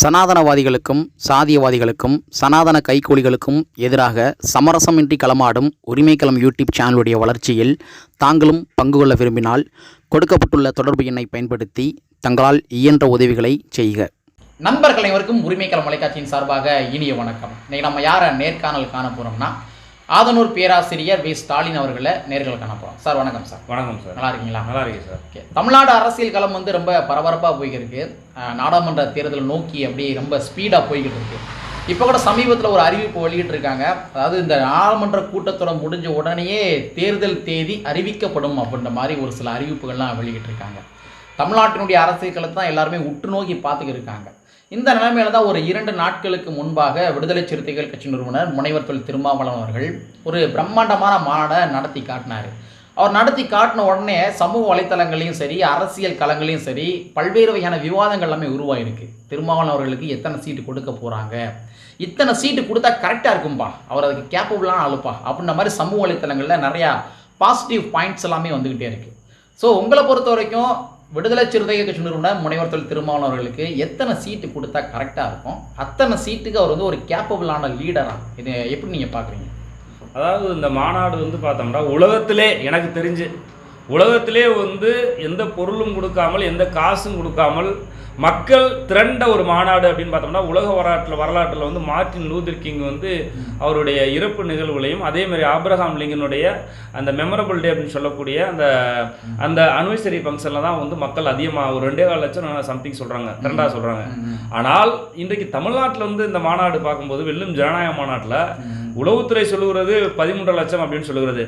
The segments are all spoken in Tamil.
சனாதனவாதிகளுக்கும் சாதியவாதிகளுக்கும் சனாதன கைக்கூலிகளுக்கும் எதிராக சமரசமின்றி களமாடும் உரிமைக்களம் யூடியூப் சேனலுடைய வளர்ச்சியில் தாங்களும் பங்கு கொள்ள விரும்பினால் கொடுக்கப்பட்டுள்ள தொடர்பு எண்ணை பயன்படுத்தி தங்களால் இயன்ற உதவிகளை செய்க. நண்பர்கள் அனைவருக்கும் உரிமைக்களம் தொலைக்காட்சியின் சார்பாக இனிய வணக்கம். இன்னைக்கு நம்ம யாரை நேர்காணல் காண போகிறோம்னா ஆதனூர் பேராசிரியர் வி. ஸ்டாலின் அவர்களை நேர்காணல் காண போறோம். சார் வணக்கம் சார். வணக்கம் சார். நல்லா இருக்கீங்களா? நல்லா இருக்கு சார். ஓகே. தமிழ்நாடு அரசியல் களம் வந்து ரொம்ப பரபரப்பாக போய்கிருக்கு. நாடாளுமன்ற தேர்தல் நோக்கி அப்படி ரொம்ப ஸ்பீடாக போய்கிட்டு இருக்கு. இப்போ கூட சமீபத்தில் ஒரு அறிவிப்பு வெளியிட்டிருக்காங்க. அதாவது இந்த நாடாளுமன்ற கூட்டத்தொட முடிஞ்ச உடனேயே தேர்தல் தேதி அறிவிக்கப்படும் அப்படின்ற மாதிரி ஒரு சில அறிவிப்புகள்லாம் வெளியிட்டிருக்காங்க. தமிழ்நாட்டினுடைய அரசியல் களத்தை தான் எல்லாருமே உற்று நோக்கி பார்த்துக்கிட்டு இருக்காங்க. இந்த நிலைமையில தான் ஒரு இரண்டு நாட்களுக்கு முன்பாக விடுதலை சிறுத்தைகள் கட்சி நிறுவனர் முனைவர் தொழில் திருமாவளவன் அவர்கள் ஒரு பிரம்மாண்டமான மாநாடை நடத்தி காட்டினார். அவர் நடத்தி காட்டின உடனே சமூக வலைத்தளங்களையும் சரி அரசியல் களங்களையும் சரி பல்வேறு வகையான விவாதங்கள் எல்லாமே உருவாயிருக்கு. திருமாவளவன் அவர்களுக்கு எத்தனை சீட்டு கொடுக்க போகிறாங்க இத்தனை சீட்டு கொடுத்தா கரெக்டாக இருக்கும்பா. அவர் அதுக்கு கேப்பபிளான அழுப்பா அப்படின்ற மாதிரி சமூக வலைத்தளங்களில் நிறையா பாசிட்டிவ் பாயிண்ட்ஸ் எல்லாமே வந்துக்கிட்டே இருக்குது ஸோ உங்களை பொறுத்த வரைக்கும் விடுதலை சிறுத்தைகள் கட்சி நிறுவனர் முனைவர் தொழில் திருமாவளவன் அவர்களுக்கு எத்தனை சீட்டு கொடுத்தா கரெக்டாக இருக்கும்? அத்தனை சீட்டுக்கு அவர் வந்து ஒரு கேப்பபிளான லீடராக இதை எப்படி நீங்கள் பார்க்குறீங்க? அதாவது இந்த மாநாடு வந்து பார்த்தோம்னா உலகத்திலே எனக்கு தெரிஞ்சு உலகத்திலே வந்து எந்த பொருளும் கொடுக்காமல் எந்த காசும் கொடுக்காமல் மக்கள் திரண்ட ஒரு மாநாடு அப்படின்னு பார்த்தோம்னா உலக வரலாற்றில் வரலாற்றில் வந்து மார்ட்டின் லூதர் கிங் வந்து அவருடைய இறப்பு நிகழ்வுகளையும் அதே மாதிரி ஆப்ரஹாம் லிங்கனுடைய அந்த மெமரபிள் டே அப்படின்னு சொல்லக்கூடிய அந்த அந்த அனிவர்சரி ஃபங்க்ஷனில் தான் வந்து மக்கள் அதிகமாக ஒரு ரெண்டே கால் லட்சம் சம்திங் சொல்கிறாங்க திரண்டா சொல்கிறாங்க ஆனால் இன்றைக்கு தமிழ்நாட்டில் வந்து இந்த மாநாடு பார்க்கும்போது வெல்லும் ஜனநாயக மாநாட்டில் உளவுத்துறை சொல்லுகிறது பதிமூன்று லட்சம் அப்படின்னு சொல்லுகிறது.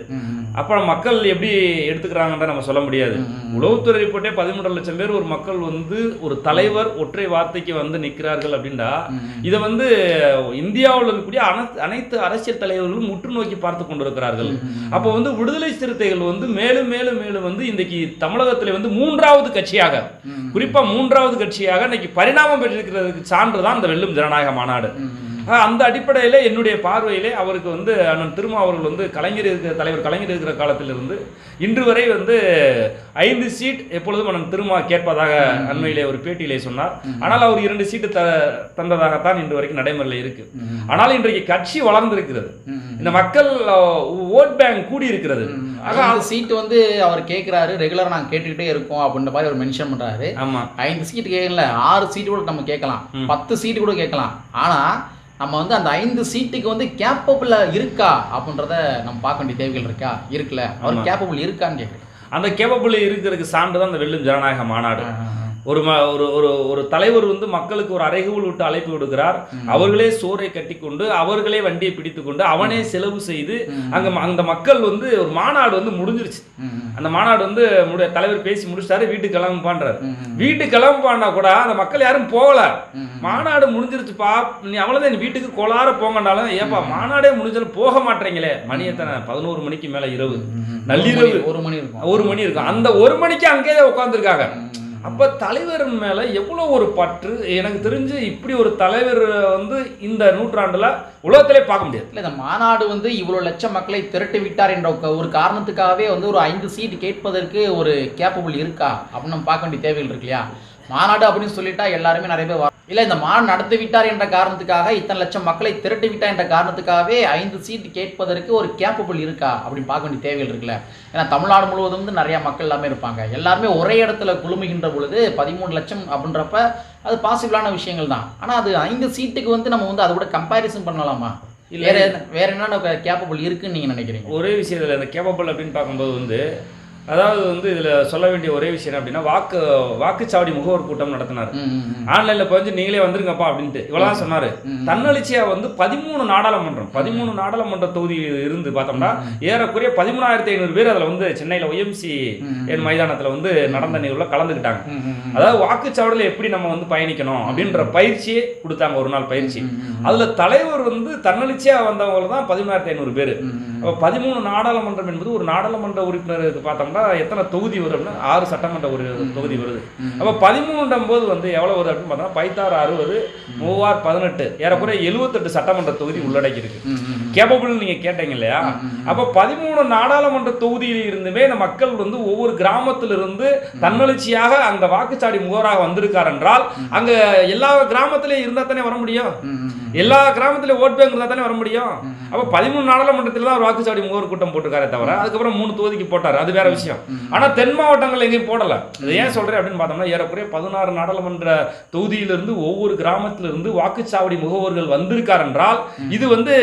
அப்புறம் மக்கள் எப்படி எடுத்துக்கிறாங்கன்ற நம்ம சொல்ல முடியாது. உளவுத்துறை ரிப்போர்ட்டே பதிமூன்று லட்சம் பேர் ஒரு மக்கள் வந்து ஒரு தலைவர் ஒற்றை வார்த்தைக்கு வந்து நிற்கிறார்கள் அப்படின்னா இதை வந்து இந்தியாவில் இருக்கக்கூடிய அனைத்து அனைத்து அரசியல் தலைவர்களும் உற்று நோக்கி பார்த்து கொண்டிருக்கிறார்கள். அப்போ வந்து விடுதலை சிறுத்தைகள் வந்து மேலும் மேலும் மேலும் வந்து இன்றைக்கு தமிழகத்தில் வந்து மூன்றாவது கட்சியாக குறிப்பா மூன்றாவது கட்சியாக இன்னைக்கு பரிணாமம் பெற்றிருக்கிறதுக்கு சான்று தான் இந்த வெல்லும் ஜனநாயக மாநாடு. அந்த அடிப்படையில் என்னுடைய பார்வையிலே அவருக்கு வந்து அண்ணன் திருமா அவர்கள் வந்து கலைஞர் இருக்கிற தலைவர் கலைஞர் இருக்கிற காலத்திலிருந்து இன்று வரை வந்து ஐந்து சீட் எப்பொழுதும் அண்ணன் திருமா கேட்பதாக அண்மையிலே ஒரு பேட்டியிலே சொன்னார். ஆனால் அவர் இரண்டு சீட்டு த தந்ததாகத்தான் இன்று வரைக்கும் நடைமுறையில் இருக்கு. ஆனால் இன்றைக்கு கட்சி வளர்ந்திருக்கிறது. இந்த மக்கள் ஓட் பேங்க் கூடி இருக்கிறது ஆக ஆக சீட்டு வந்து அவர் கேட்குறாரு ரெகுலராக நாங்கள் கேட்டுக்கிட்டே இருக்கோம் அப்படின்ற மாதிரி அவர் மென்ஷன் பண்ணுறாரு ஆமா. ஐந்து சீட்டு கேட்கல ஆறு சீட்டு கூட நம்ம கேட்கலாம். பத்து சீட்டு கூட கேட்கலாம். ஆனால் நம்ம வந்து அந்த ஐந்து சீட்டுக்கு வந்து கேப்பபிளாக இருக்கா அப்படின்றத நம்ம பார்க்க வேண்டிய தேவைகள் இருக்கா? இருக்குல்ல. அவர் கேப்பபிள் இருக்கான்னு கேட்குறேன். அந்த கேப்பபிள் இருக்கிறதுக்கு சான்று தான் இந்த வெல்லும் ஜனநாயக மாநாடு. ஒரு ஒரு ஒரு ஒரு தலைவர் வந்து மக்களுக்கு ஒரு அறைகூல் விட்டு அழைப்பு விடுக்கிறார் அவர்களே சோறை கட்டிக்கொண்டு அவர்களே வண்டியை பிடித்துக்கொண்டு அவனே செலவு செய்து அங்க அந்த மக்கள் வந்து ஒரு மாநாடு வந்து முடிஞ்சிருச்சு. அந்த மாநாடு வந்து முடி தலைவர் பேசி முடிச்சிட்டாரு வீட்டுக்கு கிளம்புப்பான்றாரு வீட்டுக்கு கிளம்புப்பான்னா கூட அந்த மக்கள் யாரும் போகல. மாநாடு முடிஞ்சிருச்சுப்பா. நீ அவ்வளவுதான் நீ வீட்டுக்கு கோளார போங்கண்டாலும் ஏப்பா மாநாடே முடிஞ்சாலும் போக மாட்டேங்களே மணி எத்தனை? பதினோரு மணிக்கு மேல இரவு. நள்ளிரவு. ஒரு மணி இருக்கும். ஒரு மணி இருக்கும். அந்த ஒரு மணிக்கு அங்கேயே உட்காந்துருக்காங்க அப்ப தலைவர் மேல எவ்வளவு ஒரு பற்று? எனக்கு தெரிஞ்சு இப்படி ஒரு தலைவர் வந்து இந்த நூற்றாண்டுல உலகத்திலே பார்க்க முடியாது. இல்லை இந்த மாநாடு வந்து இவ்வளோ லட்சம் மக்களை திரட்டி விட்டார் என்ற ஒரு- காரணத்துக்காகவே வந்து ஒரு ஐந்து சீட்டு கேட்பதற்கு ஒரு கேப்பபிள் இருக்கா? அப்படின்னு நம்ம பார்க்க வேண்டிய தேவைகள் இருக்கு இல்லையா? மாநாடு அப்படின்னு சொல்லிட்டா எல்லாருமே நிறைய பேர் வர இல்லை இந்த மாநாடு நடத்தி விட்டார் என்ற காரணத்துக்காக இத்தனை லட்சம் மக்களை திரட்டி விட்டார் என்ற காரணத்துக்காகவே ஐந்து சீட்டு கேட்பதற்கு ஒரு கேப்பபிள் இருக்கா அப்படின்னு பார்க்க வேண்டிய தேவைகள் இருக்குல்ல. ஏன்னா தமிழ்நாடு முழுவதும் வந்து நிறைய மக்கள் எல்லாமே இருப்பாங்க. எல்லாருமே ஒரே இடத்துல குழுமுகின்ற பொழுது பதிமூணு லட்சம் அப்படின்றப்ப அது பாசிபிளான விஷயங்கள் தான். ஆனால் அது ஐந்து சீட்டுக்கு வந்து நம்ம வந்து அதை கூட கம்பேரிசன் பண்ணலாமா? இல்ல. வேற என்ன- வேற என்னென்ன கேப்பபிள் இருக்குன்னு நீங்க நினைக்கிறீங்க? ஒரே விஷயத்துல இந்த கேபபிள் அப்படின்னு பார்க்கும்போது வந்து அதாவது வந்து இதுல சொல்ல வேண்டிய ஒரே விஷயம் அப்படின்னா வாக்கு வாக்குச்சாவடி முகவர் கூட்டம் நடத்தினார். ஆன்லைன்ல பதிஞ்சு நீங்களே வந்துருங்கப்பா அப்படின்ட்டு இவ்வளவு சொன்னாரு. ம். தன்னெழுச்சியா வந்து பதிமூணு நாடாளுமன்றம் பதிமூணு நாடாளுமன்ற தொகுதி இருந்து பார்த்தோம்னா ஏறக்குறைய பதிமூணாயிரத்தி ஐநூறு பேர் அதுல வந்து சென்னையில ஒய்எம்சி என் மைதானத்துல வந்து நடந்த நிகழ்வுல கலந்துக்கிட்டாங்க. அதாவது வாக்குச்சாவடியில் எப்படி நம்ம வந்து பயணிக்கணும் அப்படின்ற பயிற்சியே கொடுத்தாங்க ஒரு நாள் பயிற்சி. அதுல தலைவர் வந்து தன்னெழுச்சியா வந்தவங்க தான் பதிமூணாயிரத்தி ஐநூறு பேர். அப்ப பதிமூணு நாடாளுமன்றம் என்பது ஒரு நாடாளுமன்ற உறுப்பினருக்கு பார்த்தோம்னா எத்தனை தொகுதி வரும்னா ஆறு சட்டமன்ற ஒரு தொகுதி வருது. அப்போ பதிமூன்றாம் போது வந்து எவ்வளோ வருது அப்படின்னு பார்த்தோம்னா பைத்தாறு அறுபது மூவார் பதினெட்டு ஏறக்குறைய எழுபத்தெட்டு சட்டமன்ற தொகுதி உள்ளடக்கி இருக்கு. கேப்பபிள் நீங்க கேட்டீங்க இல்லையா? அப்போ பதிமூணு நாடாளுமன்ற தொகுதியில் இருந்துமே இந்த மக்கள் வந்து ஒவ்வொரு கிராமத்திலிருந்து தன்னெழுச்சியாக அந்த வாக்குச்சாவடி முகவராக வந்திருக்கார் என்றால் அங்க எல்லா கிராமத்திலையும் இருந்தா தானே வர முடியும். எல்லா கிராமத்திலையும் ஓட் பேங்க் இருந்தா தானே வர முடியும். அப்போ பதிமூணு நாடாளுமன்றத்தில் தான் வாக்குச்சாவடி முகவர் கூட்டம் போட்டிருக்காரே தவிர அதுக்கப்புறம் மூணு தொகுதிக்கு போட்டார். அது வேற விஷயம். ஆனா தென் மாவட்டங்கள் எங்கேயும் போடல. இது ஏன் சொல்றேன் அப்படின்னு பார்த்தோம்னா ஏறக்குறைய பதினாறு நாடாளுமன்ற தொகுதியிலிருந்து ஒவ்வொரு கிராமத்திலிருந்து வாக்குச்சாவடி முகவர்கள் வந்திருக்கார் என்றால் இது வந்து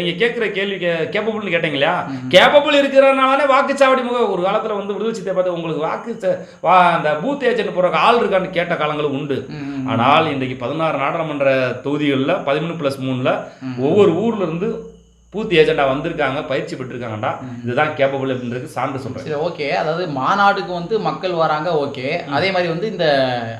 நீங்க கேட்கிற கேள்வி கேப்பபிள்னு கேட்டீங்க இல்லையா? கேப்பபிள் இருக்கிறனாலே வாக்குச்சாவடி முக ஒரு காலத்துல வந்து விடுதலை சித்தை பார்த்து உங்களுக்கு வாக்கு அந்த பூத் ஏஜென்ட் போற ஆள் இருக்கான்னு கேட்ட காலங்களும் உண்டு. ஆனால் இன்றைக்கு பதினாறு நாடாளுமன்ற தொகுதிகளில் பதிமூணு ப்ளஸ் மூணில் ஒவ்வொரு ஊர்ல இருந்து பூத் ஏஜெண்டா வந்திருக்காங்க பயிற்சி பெற்றிருக்காங்கடா. இதுதான் கேப்பபிள் அப்படின்றதுக்கு சான்று சொல்றேன். சரி ஓகே அதாவது மாநாடுக்கு வந்து மக்கள் வராங்க ஓகே அதே மாதிரி வந்து இந்த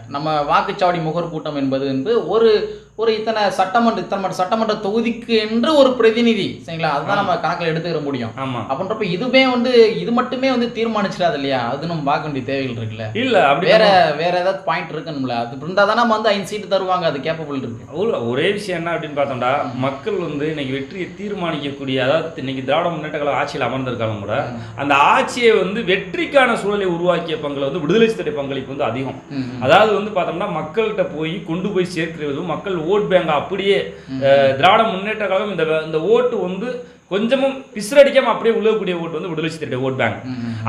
நம்ம வாக்குச்சாவடி முகர் கூட்டம் என்பது வந்து ஒரு ஒரு இத்தனை சட்டமன்ற இத்தனை மன்ற சட்டமன்ற தொகுதிக்கு என்று ஒரு பிரதிநிதி சரிங்களா? அதுதான் நம்ம கணக்கில் எடுத்துக்கிற முடியும். ஆமா. அப்படின்றப்ப இதுவே வந்து இது மட்டுமே வந்து தீர்மானிச்சிடாது இல்லையா? அது நம்ம பார்க்க வேண்டிய தேவைகள் இருக்குல்ல? இல்ல வேற வேற ஏதாவது பாயிண்ட் இருக்கணும்ல? அது இருந்தா தானே நம்ம வந்து ஐந்து சீட்டு தருவாங்க அது கேப்பபிள் இருக்கு. ஒரு- விஷயம் என்ன அப்படின்னு பார்த்தோம்டா மக்கள் வந்து இன்னைக்கு வெற்றியை தீர்மானிக்கக்கூடிய அதாவது இன்னைக்கு திராவிட முன்னேற்ற கழக ஆட்சியில் அமர்ந்திருக்காலும் கூட அந்த ஆட்சியை வந்து வெற்றிக்கான சூழலை உருவாக்கிய பங்குல வந்து விடுதலை சிறுத்தை பங்களிப்பு வந்து அதிகம். அதாவது வந்து பார்த்தோம்னா மக்கள்கிட்ட போய் கொண்டு போய் சேர்க்கிறது மக்கள் ஓட் பேங்க் அப்படியே திராவிட முன்னேற்ற கழகம் இந்த இந்த ஓட்டு வந்து கொஞ்சமும் பிசிறடிக்காம அப்படியே உழவக்கூடிய ஓட்டு வந்து விடுதலை சிறுத்தை ஓட் பேங்க்.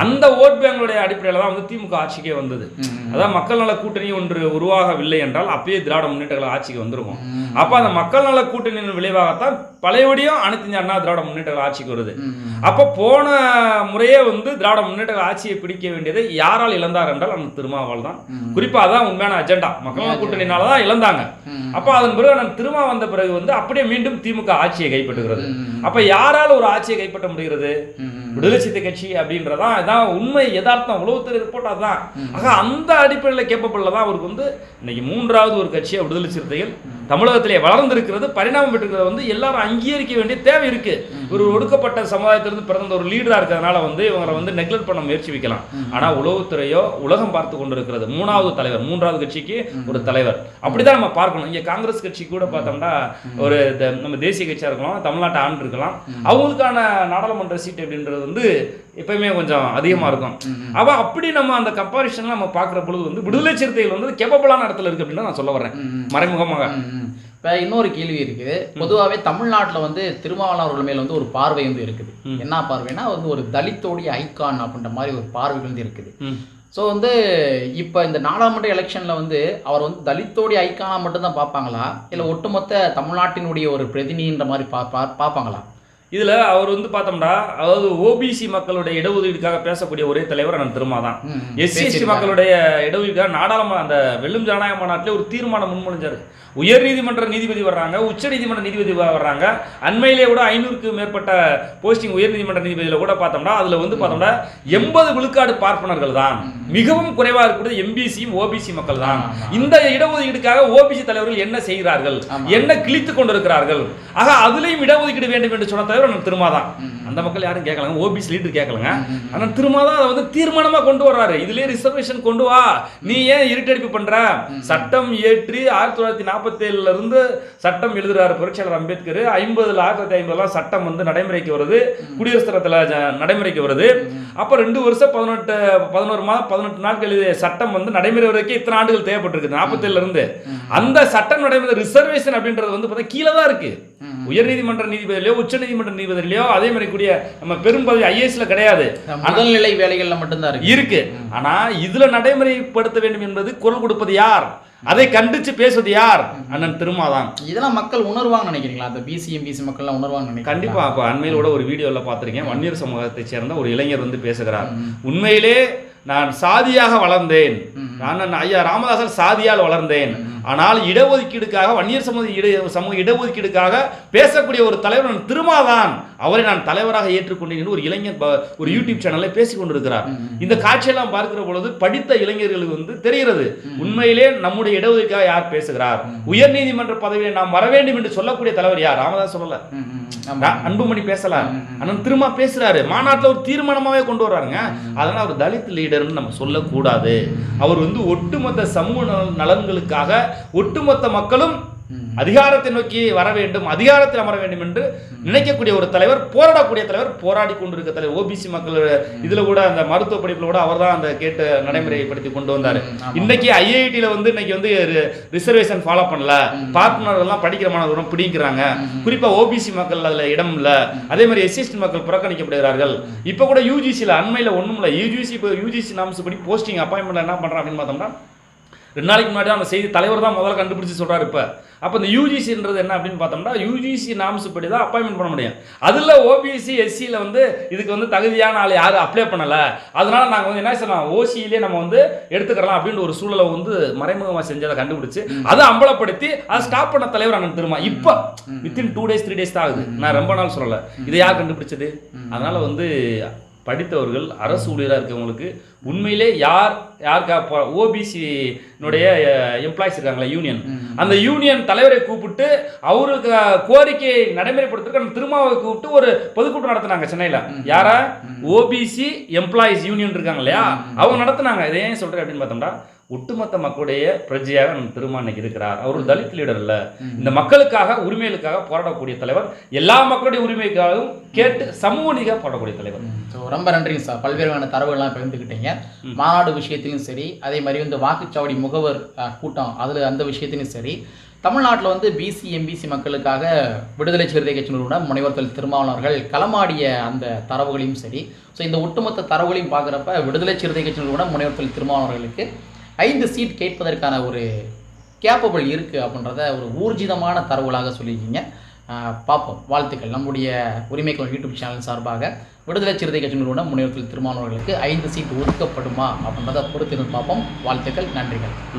அந்த ஓட் பேங்களுடைய அடிப்படையில் தான் வந்து திமுக ஆட்சிக்கே வந்தது. அதான் மக்கள் நல கூட்டணி ஒன்று உருவாகவில்லை என்றால் அப்பயே திராவிட முன்னேற்ற கழக ஆட்சிக்கு வந்திருக்கும். அப்ப அந்த மக்கள் நல கூட்டணியின் விளைவாகத்தான் பழையபடியும் அனைத்து இந்திய அண்ணா திராவிட முன்னேற்ற கழக ஆட்சிக்கு வருது. அப்ப போன முறையே வந்து திராவிட முன்னேற்ற கழக ஆட்சியை பிடிக்க வேண்டியதை யாரால் இழந்தார் என்றால் அந்த திருமாவால் தான். குறிப்பா அதான் உண்மையான அஜெண்டா மக்கள் நல கூட்டணினால தான் இழந்தாங்க. அப்ப அதன் பிறகு நான் திருமா வந்த பிறகு வந்து அப்படியே மீண்டும் திமுக ஆட்சியை கைப்பற்றுகிறது ம், ம். யாரால ஒரு ஆட்சியை கைப்பற்ற முடிகிறது. விடுதலை சித்த கட்சி அப்படின்றதான் இதான் உண்மை யதார்த்தம். உளவுத்துறை ரிப்போர்ட் அதான் ஆக அந்த அடிப்படையில் கேப்பபிள்ல தான் அவருக்கு வந்து இன்னைக்கு மூன்றாவது ஒரு கட்சியா விடுதலை சிறுத்தைகள் தமிழகத்திலே வளர்ந்திருக்கிறது பரிணாமம் பெற்றிருக்கிறது வந்து எல்லாரும் அங்கீகரிக்க வேண்டிய தேவை இருக்கு. ஒரு ஒடுக்கப்பட்ட சமுதாயத்திலிருந்து பிறந்த ஒரு லீடரா இருக்கிறதுனால வந்து இவங்களை வந்து நெக்லெக்ட் பண்ண முயற்சி வைக்கலாம். ஆனா உளவுத்துறையோ உலகம் பார்த்து கொண்டிருக்கிறது. மூணாவது தலைவர் மூன்றாவது கட்சிக்கு ஒரு தலைவர். அப்படிதான் நம்ம பார்க்கணும். இங்க காங்கிரஸ் கட்சி கூட பார்த்தோம்னா ஒரு நம்ம தேசிய கட்சியா இருக்கலாம் தமிழ்நாட்டை ஆண்டு இருக்கலாம். அவங்களுக்கான நாடாளுமன்ற சீட் அப்படின்றது வந்து எப்பயுமே கொஞ்சம் அதிகமா இருக்கும். அப்ப அப்படி நம்ம அந்த கம்பாரிஷன் நம்ம பார்க்குற பொழுது வந்து விடுதலை சிறுத்தைகள் வந்து கேப்பபிளான இடத்துல இருக்கு அப்படின்னு நான் சொல்ல ம். மறைமுகமாக. இப்ப இன்னொரு கேள்வி இருக்குது. பொதுவாகவே தமிழ்நாட்டுல வந்து திருமாவளவன் அவர்கள் மேல வந்து ஒரு பார்வை வந்து இருக்குது. என்ன பார்வைனா வந்து ஒரு தலித்தோடைய ஐகான் அப்படின்ற மாதிரி ஒரு பார்வை வந்து இருக்குது. ஸோ வந்து இப்போ இந்த நாடாளுமன்ற எலெக்ஷனில் வந்து அவர் வந்து தலித்தோடைய ஐக்கானா மட்டும்தான் பார்ப்பாங்களா? இல்லை ஒட்டுமொத்த தமிழ்நாட்டினுடைய ஒரு பிரதிநிதின்ற மாதிரி பா பார்ப்பாங்களா? இதுல அவர் வந்து பார்த்தோம்னா அதாவது ஓபிசி மக்களுடைய இடஒதுக்கீடுக்காக பேசக்கூடிய ஒரே தலைவர் நான் திருமா தான். SC ST. மக்களுடைய இடஒதுக்கீடு நாடாளுமன்ற அந்த வெள்ளும் ஜனநாயக மாநாட்டிலே ஒரு தீர்மானம் முன்மொழிஞ்சாரு. உயர் நீதிமன்ற நீதிபதி வர்றாங்க உச்ச நீதிமன்ற நீதிபதி வர்றாங்க. அண்மையிலே கூட ஐநூறுக்கு மேற்பட்ட போஸ்டிங் உயர் நீதிமன்ற நீதிபதியில கூட பார்த்தோம்னா அதுல வந்து பார்த்தோம்னா எண்பது விழுக்காடு பார்ப்பனர்கள் தான். மிகவும் குறைவா இருக்கிறது எம்பிசியும் ஓபிசி மக்கள் தான். இந்த இடஒதுக்கீடுக்காக ஓபிசி தலைவர்கள் என்ன செய்கிறார்கள். என்ன கிழித்துக் கொண்டிருக்கிறார்கள்? ஆக அதுலயும் இடஒதுக்கீடு வேண்டும் என்று சொன்ன தலைவர் நான் திருமாதான் அந்த மக்கள் யாரும் கேட்கலங்க ஓபிசி லீடர் கேட்கலங்க. ஆனா திருமாதான் அதை வந்து தீர்மானமா கொண்டு வர்றாரு. இதுலயே ரிசர்வேஷன் கொண்டு வா. நீ ஏன் இருட்டடிப்பு பண்ற? சட்டம் ஏற்றி ஆயிரத்தி தொள்ளாயிரத்தி நாற்பத்தி இருந்து சட்டம் எழுதுறாரு புரட்சியாளர் அம்பேத்கர். ஐம்பதுல ஆயிரத்தி தொள்ளாயிரத்தி ஐம்பதுலாம் சட்டம் வந்து நடைமுறைக்கு வருது. குடியரசு தினத்துல ஜ- நடைமுறைக்கு வருது. அப்ப ரெண்டு வருஷம் பதினெட்டு பதினோரு மாதம் பதினெட்டு நாட்கள் சட்டம் வந்து நடைமுறை வரைக்கும் இத்தனை ஆண்டுகள் தேவைப்பட்டிருக்கு நாற்பத்தேழுல இருந்து அந்த சட்டம் நடைமுறை ரிசர்வேஷன் அப்படின்றது வந்து பார்த்தா கீழே தான் இருக்கு. உயர்நீதிமன்ற நீதிபதியிலையோ உச்ச நீதிமன்ற நீதிபதியிலையோ அதே மாதிரி கூடிய நம்ம பெரும் பதவி ஐஏஎஸ்ல கிடையாது. முதல்நிலை வேலைகள்ல மட்டும்தான் இருக்கு. இருக்கு. ஆனா இதுல நடைமுறைப்படுத்த வேண்டும் என்பது குரல் கொடுப்பது யார்? அதை கண்டிச்சு பேசுவது யார்? அண்ணன் திருமாதான். இதெல்லாம் மக்கள் உணர்வாங்க நினைக்கிறீங்களா? அந்த பிசி எம்பிசி மக்கள்லாம் உணர்வாங்க நினைக்கிறீங்களா? கண்டிப்பா அப்ப அண்மையில கூட ஒரு வீடியோல பார்த்திருக்கேன். வன்னியர் சமூகத்தை சேர்ந்த ஒரு இளைஞர் வந்து பேசுகிறார். உண்மையிலே நான் சாதியாக வளர்ந்தேன். நான் ஐயா ராமதாசன் சாதியால் வளர்ந்தேன். ஆனால் இடஒதுக்கீடுக்காக வன்னியர் சமூக இட சமூக இடஒதுக்கீடுக்காக பேசக்கூடிய ஒரு தலைவர் நான் திருமாதான். அவரை நான் தலைவராக ஏற்றுக்கொண்டேன் ஒரு இளைஞர் ஒரு யூடியூப் சேனல்ல பேசிக் கொண்டிருக்கிறார். இந்த காட்சியெல்லாம் பார்க்கிற பொழுது படித்த இளைஞர்களுக்கு வந்து தெரிகிறது. உண்மையிலே நம்முடைய இடஒதுக்கீடாக யார் பேசுகிறார்? உயர்நீதிமன்ற பதவியை நாம் வர வேண்டும் என்று சொல்லக்கூடிய தலைவர் யார்? ராமதாஸ் சொல்லல. அன்புமணி பேசல. அண்ணன் திரும்ப பேசுறாரு. மாநாட்டுல ஒரு தீர்மானமாவே கொண்டு வர்றாருங்க. அதனால அவர் தலித் லீடர்னு நம்ம சொல்லக்கூடாது. அவர் வந்து ஒட்டுமொத்த சமூக நல- நலன்களுக்காக ஒட்டுமொத்த மக்களும் அதிகாரத்தை நோக்கி வர வேண்டும் அதிகாரத்தில் அமர வேண்டும் என்று நினைக்கக்கூடிய ஒரு தலைவர் போராடக்கூடிய தலைவர் போராடி கொண்டிருக்க தலைவர். ஓபிசி மக்கள் இதுல கூட அந்த மருத்துவ படிப்புல கூட அவர் தான் அந்த கேட்டு நடைமுறைப்படுத்தி கொண்டு வந்தாரு. இன்னைக்கு ஐஐடியில வந்து இன்னைக்கு வந்து ரிசர்வேஷன் ஃபாலோ பண்ணல. பார்ட்னர் எல்லாம் படிக்கிற மாணவர்களும் பிடிக்கிறாங்க குறிப்பா ஓபிசி மக்கள் அதுல இடம் இல்ல. அதே மாதிரி எஸ்சிஎஸ்டி மக்கள் புறக்கணிக்கப்படுகிறார்கள். இப்ப கூட யூஜிசில அண்மையில ஒண்ணும் இல்ல. யூஜிசி யூஜிசி நாம்ஸ் படி போஸ்டிங் அப்பாயின்மெண்ட் என்ன பண்றான் அப்படின்னு பார்த்தோம்னா ரெண்டு நாளைக்கு முன்னாடி அந்த செய்தி தலைவர் தான் முதல்ல கண்டுபிடிச்சு சொல்றாரு இப்ப. அப்ப இந்த யூஜிசின்றது என்ன அப்படின்னு பார்த்தோம்னா யூஜிசி நாம்ஸ் படி தான் அப்பாயின்மெண்ட் பண்ண முடியும். அதுல ஓபிசி எஸ்சியில் வந்து இதுக்கு வந்து தகுதியான ஆள் யாரும் அப்ளை பண்ணல. அதனால நாங்க வந்து என்ன சொன்னோம் ஓசியிலே நம்ம வந்து எடுத்துக்கலாம் அப்படின்ற ஒரு சூழலை வந்து மறைமுகமா செஞ்சதை கண்டுபிடிச்சு அதை அம்பலப்படுத்தி அதை ஸ்டாப் பண்ண தலைவர் அண்ணன் திரும்ப. இப்போ within two days three days தான் ஆகுது. நான் ரொம்ப நாள் சொல்லல. இதை யார் கண்டுபிடிச்சது? அதனால வந்து படித்தவர்கள் அரசு ஊழியராக இருக்கவங்களுக்கு உண்மையிலே யார் யாருக்கா ஓபிசினுடைய எம்ப்ளாயிஸ் இருக்காங்களா யூனியன் அந்த யூனியன் தலைவரை கூப்பிட்டு அவருக்கு கோரிக்கை நடைமுறைப்படுத்துறதுக்கு திருமாவை கூப்பிட்டு ஒரு பொதுக்கூட்டம் நடத்துனாங்க சென்னையில. யாரா? ஓபிசி எம்ப்ளாயிஸ் யூனியன் இருக்காங்க இல்லையா? அவங்க நடத்துனாங்க. இதை ஏன் சொல்றேன் அப்படின்னு பார்த்தோம்னா ஒட்டுமொத்த மக்களுடைய பிரஜையாக நம்ம திருமா இன்னைக்கு இருக்கிறார். அவர் ஒரு தலித் லீடர் இல்ல. இந்த மக்களுக்காக உரிமைகளுக்காக போராடக்கூடிய தலைவர் எல்லா மக்களுடைய உரிமைக்காகவும் கேட்டு சமூக நீதிக்காக போராடக்கூடிய தலைவர். ஸோ ரொம்ப நன்றிங்க சார். பல்வேறு தரவுகள்லாம் பகிர்ந்துக்கிட்டீங்க. மாநாடு விஷயத்திலும் சரி அதே மாதிரி வந்து வாக்குச்சாவடி முகவர் கூட்டம் அதில் அந்த விஷயத்திலும் சரி தமிழ்நாட்டில் வந்து பிசி எம்பிசி மக்களுக்காக விடுதலை சிறுத்தை கட்சி நிறுவனம் முனைவர் தொழில் திருமாவளவர்கள் களமாடிய அந்த தரவுகளையும் சரி ஸோ இந்த ஒட்டுமொத்த தரவுகளையும் பார்க்குறப்ப விடுதலை சிறுத்தை கட்சி நிறுவனம் முனைவர் தொழில் திருமாவளவர்களுக்கு ஐந்து சீட் கேட்பதற்கான ஒரு கேப்பபிள் இருக்குது அப்படின்றத ஒரு ஊர்ஜிதமான தரவுகளாக சொல்லியிருக்கீங்க. பார்ப்போம். வாழ்த்துக்கள். நம்முடைய உரிமைக்குள் யூடியூப் சேனல் சார்பாக விடுதலை சிறுத்தை கட்சி நிறுவனம் முன்னேற்றத்தில் திருமாவளவர்களுக்கு ஐந்து சீட் ஒதுக்கப்படுமா அப்படின்றத பொறுத்திருந்து பார்ப்போம். வாழ்த்துக்கள். நன்றிகள்.